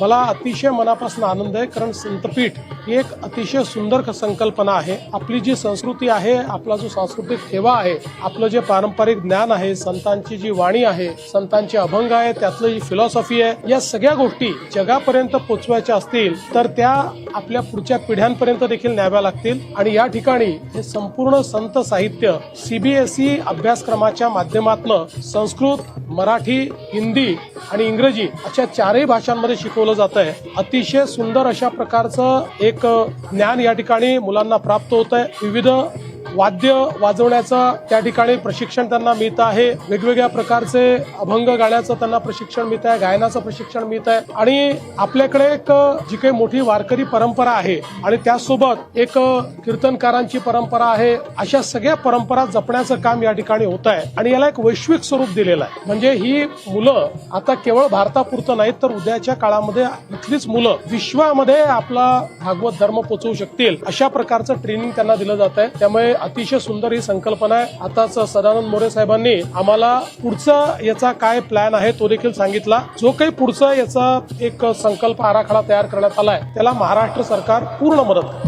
मला अतिशय मनापासून आनंद आहे कारण संतपीठ ही एक अतिशय सुंदर क- संकल्पना आहे. आपली जी संस्कृती आहे आपला जो सांस्कृतिक ठेवा आहे आपलं जे पारंपरिक ज्ञान आहे संतांची जी वाणी आहे संतांचे अभंग आहे त्यातलं जी फिलॉसॉफी आहे या सगळ्या गोष्टी जगापर्यंत पोचवायच्या असतील तर त्या आपल्या पुढच्या पिढ्यांपर्यंत देखील न्याव्या लागतील. आणि या ठिकाणी हे संपूर्ण संत साहित्य सीबीएसई अभ्यासक्रमाच्या माध्यमातून संस्कृत मराठी हिंदी आणि इंग्रजी अशा चारही भाषांमध्ये शिकवलं जात आहे अतिशय सुंदर अशा प्रकारचं एक ज्ञान या ठिकाणी मुलांना प्राप्त होत आहे विविध वाद्य वाजवण्याचं त्या ठिकाणी प्रशिक्षण त्यांना मिळत आहे. वेगवेगळ्या प्रकारचे अभंग गाण्याचं त्यांना प्रशिक्षण मिळत आहे गायनाचं प्रशिक्षण मिळत आहे. आणि आपल्याकडे एक जी काही मोठी वारकरी परंपरा आहे आणि त्यासोबत एक कीर्तनकारांची परंपरा आहे. अशा सगळ्या परंपरा जपण्याचं काम या ठिकाणी होत आहे. आणि याला एक वैश्विक स्वरूप दिलेलं आहे. म्हणजे ही मुलं आता केवळ भारतापुरतं नाहीत तर उद्याच्या काळामध्ये इथलीच मुलं विश्वामध्ये आपला भागवत धर्म पोचवू शकतील. अशा प्रकारचं ट्रेनिंग त्यांना दिलं जात आहे. त्यामुळे अतिशय सुंदर ही संकल्पना आहे आताच सदानंद मोरे साहेबांनी आम्हाला पुढचा याचा काय प्लॅन आहे तो देखील सांगितला जो काही पुढचा याचा एक संकल्प आराखडा तयार करण्यात आलाय त्याला महाराष्ट्र सरकार पूर्ण मदत करेल.